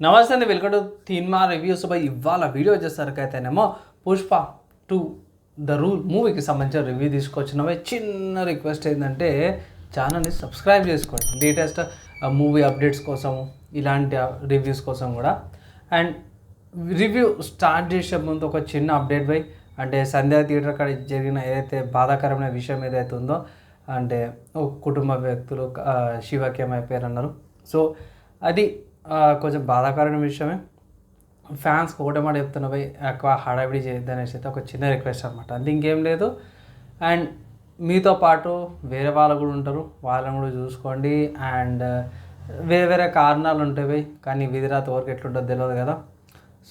నమస్తే అండి welcome to cinema reviews. Bye ఇవాళ వీడియో వచ్చేసరికైతేనేమో పుష్ప టూ ద రూల్ మూవీకి సంబంధించిన రివ్యూ తీసుకొచ్చినవి చిన్న రిక్వెస్ట్ ఏంటంటే ఛానల్ని సబ్స్క్రైబ్ చేసుకోండి. లేటెస్ట్ మూవీ అప్డేట్స్ కోసం ఇలాంటి రివ్యూస్ కోసం కూడా. అండ్ రివ్యూ స్టార్ట్ చేసే ముందు ఒక చిన్న అప్డేట్ బై అంటే సంధ్యా థియేటర్ కాడ జరిగిన ఏదైతే బాధాకరమైన విషయం ఏదైతే ఉందో అంటే ఒక కుటుంబ వ్యక్తులు ఆ, శివకి అన్నారు సో అది కొంచెం బాధాకరమైన విషయమే. ఫ్యాన్స్కి ఒకటే మాట చెప్తున్నా పోయి ఎక్కువ హడావిడి చేయొద్దు అనేసి అయితే ఒక చిన్న రిక్వెస్ట్ అనమాట అది ఇంకేం లేదు. అండ్ మీతో పాటు వేరే వాళ్ళు కూడా ఉంటారు. వాళ్ళని కూడా చూసుకోండి. అండ్ వేరే వేరే కారణాలు ఉంటాయి కానీ విధిరాత ఎవరికి ఎట్లుంటుందో తెలియదు కదా.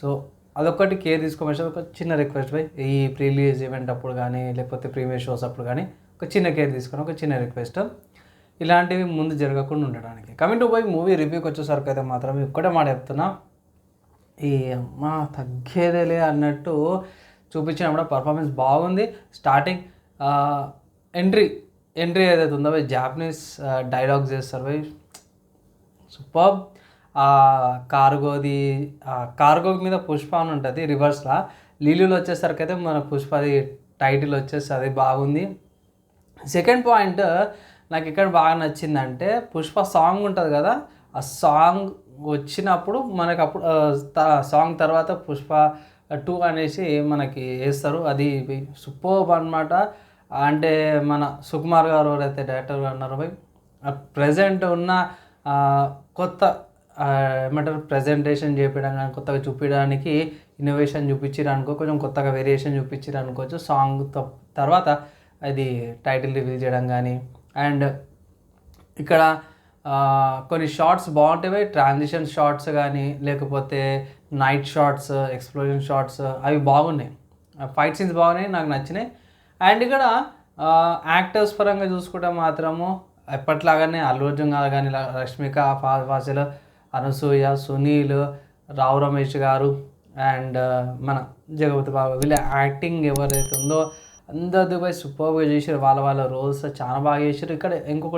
సో అదొక్కటి కేర్ తీసుకోమని ఒక చిన్న రిక్వెస్ట్ బై ఈ ప్రీ ఈవెంట్ అప్పుడు కానీ లేకపోతే ప్రీమియర్ షోస్ అప్పుడు కానీ ఒక చిన్న కేర్ తీసుకొని ఒక చిన్న రిక్వెస్ట్. ఇలాంటివి ముందు జరగకుండా ఉండడానికి. కమింగ్ టు పోయి మూవీ రివ్యూకి వచ్చేసరికి అయితే మాత్రం ఒక్కటే మాట చెప్తున్నా. ఈ అమ్మ తగ్గేదేలే అన్నట్టు చూపించినప్పుడు పర్ఫార్మెన్స్ బాగుంది. స్టార్టింగ్ ఎంట్రీ ఎంట్రీ ఏదైతే ఉందో జాపనీస్ డైలాగ్స్ చేస్తారు పోయి. సూపర్ కార్గోది కార్గో మీద పుష్ప అని ఉంటుంది రివర్స్లో లీలులు వచ్చేసరికి అయితే మన పుష్పది టైటిల్ వచ్చేసి అది బాగుంది. సెకండ్ పాయింట్ నాకు ఇక్కడ బాగా నచ్చిందంటే పుష్ప సాంగ్ ఉంటుంది కదా ఆ సాంగ్ వచ్చినప్పుడు మనకు అప్పుడు సాంగ్ తర్వాత పుష్ప టూ అనేసి మనకి వేస్తారు. అది సూపర్ అనమాట అంటే మన సుకుమార్ గారు ఎవరైతే డైరెక్టర్ అన్నారు భయ్ ప్రజెంట్ ఉన్న కొత్త ఏమంటారు ప్రజెంటేషన్ చేయడం కానీ కొత్తగా చూపించడానికి ఇన్నోవేషన్ చూపించారు అనుకో కొంచెం కొత్తగా వేరియేషన్ చూపించారు అనుకోవచ్చు. సాంగ్ తర్వాత అది టైటిల్ రివీల్ చేయడం కానీ అండ్ ఇక్కడ కొన్ని షార్ట్స్ బాగుంటాయి ట్రాన్సిషన్ షార్ట్స్ కానీ లేకపోతే నైట్ షార్ట్స్ ఎక్స్ప్లోజన్ షార్ట్స్ అవి బాగున్నాయి. ఫైట్ సీన్స్ బాగున్నాయి నాకు నచ్చినాయి. అండ్ ఇక్కడ యాక్టర్స్ పరంగా చూసుకుంటే మాత్రము ఎప్పట్లాగానే అల్లు అర్జున్ గారు కానీ రష్మిక ఫా- ఫాసిల్ అనసూయ సునీల్ రావు రమేష్ గారు అండ్ మన జగపతి బాబు వీళ్ళ యాక్టింగ్ ఎవరైతే ఉందో అందరిది పోయి సూపర్గా చేశారు వాళ్ళ వాళ్ళ రోల్స్ చాలా బాగా చేశారు ఇక్కడ ఇంకొక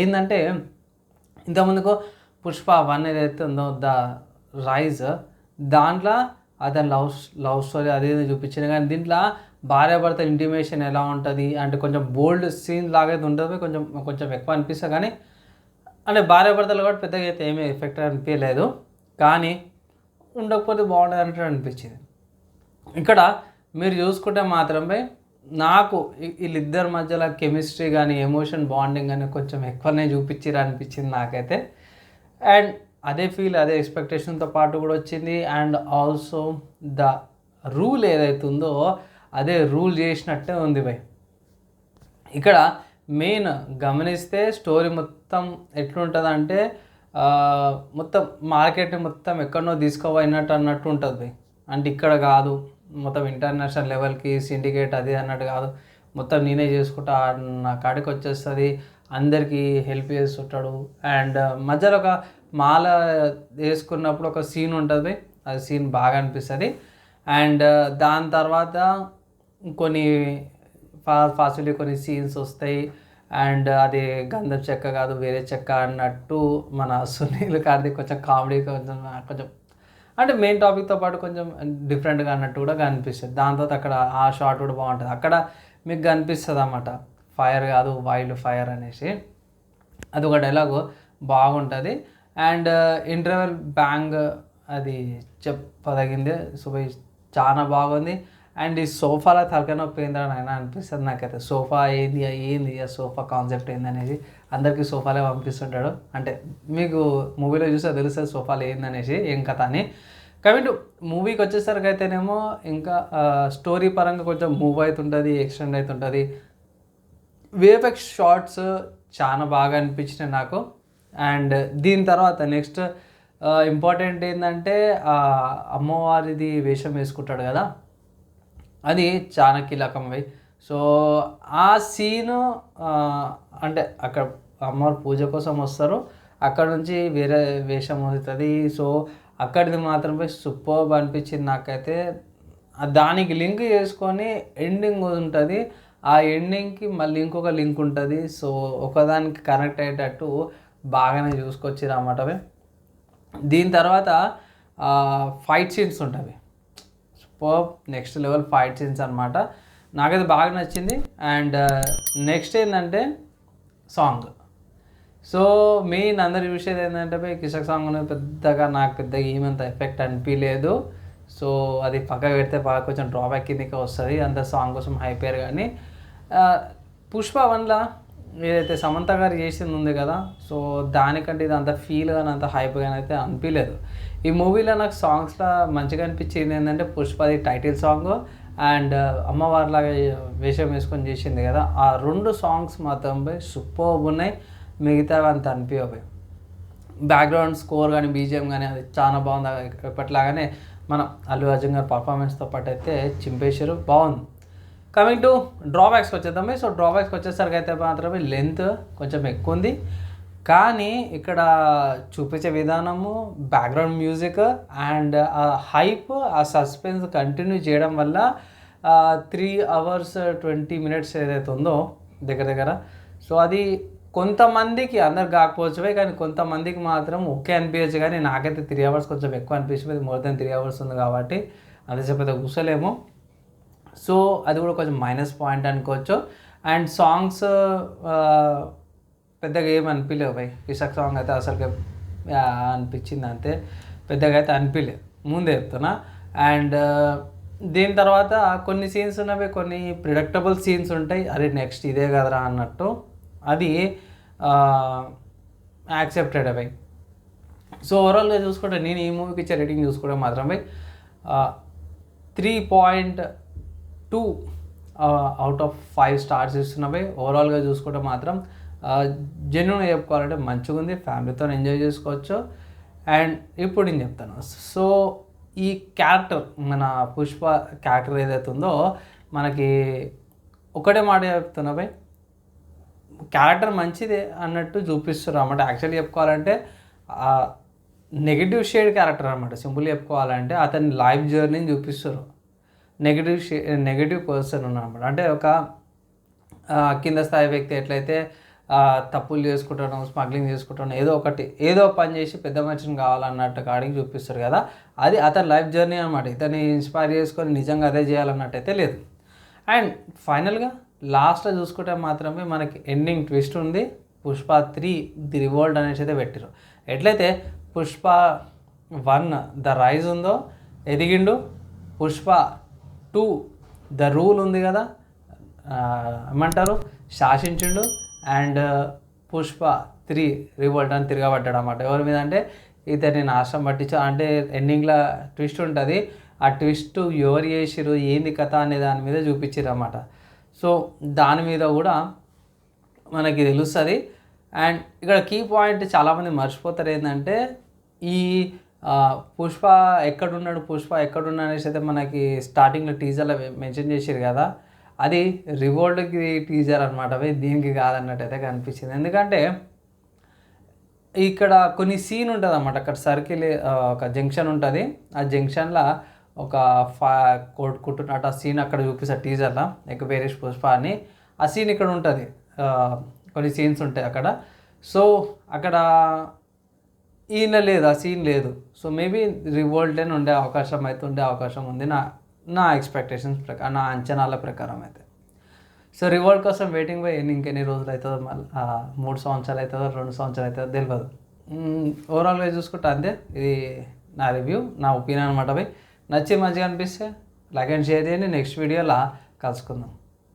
ఏంటంటే ఇంతకుముందుకు పుష్ప వన్ ఏదైతే ఉందో ద రైజ్ దాంట్లో అతని లవ్ లవ్ స్టోరీ అది చూపించారు కానీ దీంట్లో భార్యాభర్త ఇంటిమేషన్ ఎలా ఉంటుంది? అంటే కొంచెం బోల్డ్ సీన్ లాగా అయితే ఉంటుంది. కొంచెం కొంచెం ఎక్కువ అనిపిస్తుంది. కానీ అంటే భార్యాభర్తలు కూడా పెద్దగా అయితే ఏమీ ఎఫెక్ట్ అనిపించలేదు. కానీ ఉండకపోతే బాగుంటుంది అన్నట్టు అనిపించింది. ఇక్కడ మీరు చూసుకుంటే మాత్రమే నాకు వీళ్ళిద్దరి మధ్యలో కెమిస్ట్రీ కానీ ఎమోషన్ బాండింగ్ కానీ కొంచెం ఎక్కువనే చూపించారు అనిపించింది నాకైతే. అండ్ అదే ఫీల్ అదే ఎక్స్పెక్టేషన్తో పాటు కూడా వచ్చింది. అండ్ ఆల్సో ద రూల్ ఏదైతే ఉందో అదే రూల్ చేసినట్టే ఉంది భయ్. ఇక్కడ మెయిన్ గమనిస్తే స్టోరీ మొత్తం ఎట్లుంటుంది అంటే మొత్తం మార్కెట్ మొత్తం ఎక్కడనో తీసుకోపోయినట్టు అన్నట్టు ఉంటుంది భయ్. అంటే ఇక్కడ కాదు మొత్తం ఇంటర్నేషనల్ లెవెల్కి సిండికేట్ అది అన్నట్టు కాదు. మొత్తం నేనే చేసుకుంటా నా కాడికి వచ్చేస్తుంది అందరికీ హెల్ప్ చేస్తుంటాడు. అండ్ మధ్యలో ఒక మాల వేసుకున్నప్పుడు ఒక సీన్ ఉంటుంది అది సీన్ బాగా అనిపిస్తుంది. అండ్ దాని తర్వాత కొన్ని ఫా ఫాస్ట్లీ కొన్ని సీన్స్ వస్తాయి. అండ్ అది గంధం చెక్క కాదు వేరే చెక్క అన్నట్టు మన సునీల్ కార్తీక్ కొంచెం కామెడీ కొంచెం కొంచెం అంటే మెయిన్ టాపిక్తో పాటు కొంచెం డిఫరెంట్గా అన్నట్టు కూడా కనిపిస్తుంది. దాని తర్వాత అక్కడ ఆ షార్ట్ కూడా బాగుంటుంది. అక్కడ మీకు కనిపిస్తుంది అన్నమాట. ఫైర్ కాదు వైల్డ్ ఫైర్ అనేసి. అది ఒక డైలాగు బాగుంటుంది అండ్ ఇంటర్వెల్ బ్యాంగ్ అది చెప్పదగింది. సో చాలా బాగుంది. అండ్ ఈ సోఫాలో తలకనొప్పి ఏందని అయినా అనిపిస్తుంది నాకైతే. సోఫా ఏంది ఏంది ఆ సోఫా కాన్సెప్ట్ ఏంది అనేది అందరికీ సోఫాలే పంపిస్తుంటాడు. అంటే మీకు మూవీలో చూస్తే తెలుస్తుంది సోఫాలు ఏందనేసి ఏం కథ అని. కాబట్టి మూవీకి వచ్చేసరికి అయితేనేమో ఇంకా స్టోరీ పరంగా కొంచెం మూవ్ అవుతుంటుంది ఎక్స్టెండ్ అవుతుంటుంది విఎఫ్ఎక్స్ షార్ట్స్ చాలా బాగా అనిపించినాయి నాకు. అండ్ దీని తర్వాత నెక్స్ట్ ఇంపార్టెంట్ ఏంటంటే అమ్మవారిది వేషం వేసుకుంటాడు కదా. అది చాలా కీలకం సో ఆ సీను అంటే అక్కడ అమ్మవారు పూజ కోసం వస్తారు. అక్కడ నుంచి వేరే వేషం అవుతుంది సో అక్కడిది మాత్రమే సూపర్బ్ అనిపించింది నాకైతే. దానికి లింక్ చేసుకొని ఎండింగ్ ఉంటుంది. ఆ ఎండింగ్కి మళ్ళీ ఇంకొక లింక్ ఉంటుంది. సో ఒకదానికి కనెక్ట్ అయ్యేటట్టు బాగానే చూసుకొచ్చారు అన్నమాట దీని తర్వాత ఫైట్ సీన్స్ ఉంటుంది super next level fight scenes అనమాట నాకైతే బాగా నచ్చింది. అండ్ uh, నెక్స్ట్ ఏంటంటే సాంగ్ సో మెయిన్ అందరు చూసేది ఏంటంటే కిషక్ సాంగ్ అనేది పెద్దగా నాకు పెద్దగా ఏమంత ఎఫెక్ట్ అనిపించలేదు. సో అది పక్క పెడితే బాగా కొంచెం డ్రాబ్యాక్ కిందకి వస్తుంది. అంత సాంగ్ కోసం హైపోయారు కానీ uh, పుష్ప వన్లా ఏదైతే సమంత గారు చేసింది ఉంది కదా సో దానికంటే ఇది అంత ఫీల్ కానీ అంత హైప్ కానీ అయితే అనిపించలేదు. ఈ మూవీలో నాకు సాంగ్స్లో మంచిగా అనిపించింది ఏంటంటే పుష్పది టైటిల్ సాంగ్ అండ్ అమ్మవారిలాగా వేషం వేసుకొని చేసింది కదా ఆ రెండు సాంగ్స్ మాత్రం పోయి సూపర్ ఉన్నాయి. మిగతావి అంత అనిపించవు. బ్యాక్గ్రౌండ్ స్కోర్ కానీ బీజిఎం కానీ అది చాలా బాగుంది. ఎప్పటిలాగానే మన అల్లు అర్జున్ గారి పర్ఫార్మెన్స్తో పాటు అయితే చింపేశారు. బాగుంది. కమింగ్ టు డ్రాబ్యాక్స్కి వచ్చేద్దాం. సో డ్రాబ్యాక్స్కి వచ్చేసరికి అయితే మాత్రమే లెంత్ కొంచెం ఎక్కువ ఉంది. కానీ ఇక్కడ చూపించే విధానము బ్యాక్గ్రౌండ్ మ్యూజిక్ అండ్ ఆ హైప్ ఆ సస్పెన్స్ కంటిన్యూ చేయడం వల్ల త్రీ అవర్స్ ట్వంటీ మినిట్స్ ఏదైతే ఉందో దగ్గర దగ్గర. సో అది కొంతమందికి అందరు కాకపోవచ్చువే కానీ కొంతమందికి మాత్రం ఓకే అనిపించచ్చు కానీ నాకైతే త్రీ అవర్స్ కొంచెం ఎక్కువ అనిపించింది మోర్ దెన్ త్రీ అవర్స్ ఉంది కాబట్టి అంతసేపు అయితే కూర్చోలేము. సో అది కూడా కొంచెం మైనస్ పాయింట్ అనుకోవచ్చు. అండ్ సాంగ్స్ పెద్దగా ఏం అనిపించలేవు భయ్. కిషక్ సాంగ్ అయితే అసలు అనిపించింది అంతే. పెద్దగా అయితే అనిపించలేదు ముందే చెప్తున్నా. అండ్ దీని తర్వాత కొన్ని సీన్స్ ఉన్నవి కొన్ని ప్రిడక్టబుల్ సీన్స్ ఉంటాయి. అరే నెక్స్ట్ ఇదే కదరా అన్నట్టు. అది యాక్సెప్టెడ్ అవి సో ఓవరాల్గా చూసుకుంటే నేను ఈ మూవీకి ఇచ్చే రేటింగ్ చూసుకోవడం మాత్రమే three point two out of five stars ఇస్తున్నవి ఓవరాల్గా చూసుకుంటే మాత్రం జెన్యున్గా చెప్పుకోవాలంటే మంచిగా ఉంది ఫ్యామిలీతో ఎంజాయ్ చేసుకోవచ్చు. అండ్ ఇప్పుడు నేను చెప్తాను. సో ఈ క్యారెక్టర్ మన పుష్ప క్యారెక్టర్ ఏదైతే ఉందో మనకి ఒకటే మాట చెప్తున్నవి క్యారెక్టర్ మంచిదే అన్నట్టు చూపిస్తున్నారు అన్నమాట. యాక్చువల్లీ చెప్పుకోవాలంటే నెగిటివ్ షేడ్ క్యారెక్టర్ అనమాట సింపుల్ చెప్పుకోవాలంటే అతని లైఫ్ జర్నీని చూపిస్తారు నెగిటివ్ షే నెగిటివ్ పర్సన్ అనమాట అంటే ఒక కింద స్థాయి వ్యక్తి ఎట్లయితే తప్పులు చేసుకుంటాను స్మగ్లింగ్ చేసుకుంటాను ఏదో ఒకటి ఏదో పని చేసి పెద్ద మనిషిని కావాలన్నట్టు కాడికి చూపిస్తారు కదా. అది అతని లైఫ్ జర్నీ అనమాట ఇతన్ని ఇన్స్పైర్ చేసుకొని నిజంగా అదే చేయాలన్నట్టు అయితే లేదు. అండ్ ఫైనల్గా లాస్ట్లో చూసుకుంటే మాత్రమే మనకి ఎండింగ్ ట్విస్ట్ ఉంది. పుష్ప త్రీ ది రివోల్డ్ అనేసి అయితే పెట్టారు. ఎట్లయితే పుష్ప వన్ ద రైజ్ ఉందో ఎదిగిండు. పుష్ప టూ ద రూల్ ఉంది కదా. ఏమంటారు? శాసించిండు. అండ్ పుష్ప త్రీ రివోల్ట్ అని తిరగబడ్డాడు అనమాట ఎవరి మీద అంటే ఇతని నాశనం పట్టించు అంటే ఎండింగ్లో ట్విస్ట్ ఉంటుంది. ఆ ట్విస్ట్ ఎవరు చేసిరు ఏంది కథ అనే దాని మీద చూపించారు అనమాట సో దాని మీద కూడా మనకి తెలుస్తుంది. అండ్ ఇక్కడ కీ పాయింట్ చాలామంది మర్చిపోతారు ఏంటంటే ఈ పుష్ప ఎక్కడున్నాడు పుష్ప ఎక్కడున్నాడు అనేసి అయితే మనకి స్టార్టింగ్లో టీజర్లో మెన్షన్ చేసారు కదా. అది రివోల్డ్కి టీజర్ అనమాట దీనికి కాదన్నట్టు అయితే కనిపించింది. ఎందుకంటే ఇక్కడ కొన్ని సీన్ ఉంటుంది అనమాట అక్కడ సర్కిల్ ఒక జంక్షన్ ఉంటుంది. ఆ జంక్షన్లో ఒక ఫా కొట్టుకుంటున్నట్టు ఆ సీన్ అక్కడ చూపిస్తారు టీజర్లో ఎక్ వేరేష్ పుష్ప అని. ఆ సీన్ ఇక్కడ ఉంటుంది. కొన్ని సీన్స్ ఉంటాయి అక్కడ. సో అక్కడ ఈయన లేదు ఆ సీన్ లేదు. సో మేబీ రివోల్టెన్ ఉండే అవకాశం అయితే ఉండే అవకాశం ఉంది. నా నా ఎక్స్పెక్టేషన్స్ ప్రకారం నా అంచనాల ప్రకారం అయితే. సో రివార్డ్ కోసం వెయిటింగ్ పోయి ఇంకెన్ని రోజులు అవుతుందో మళ్ళీ మూడు సంవత్సరాలు అవుతుందో రెండు సంవత్సరాలు అవుతుందో తెలియదు ఓవరాల్గా చూసుకుంటే అంతే ఇది నా రివ్యూ నా ఒపీనియన్ అనమాట పోయి నచ్చి మంచిగా అనిపిస్తే లైక్ అండ్ షేర్ చేయండి. నెక్స్ట్ వీడియోలో కలుసుకుందాం.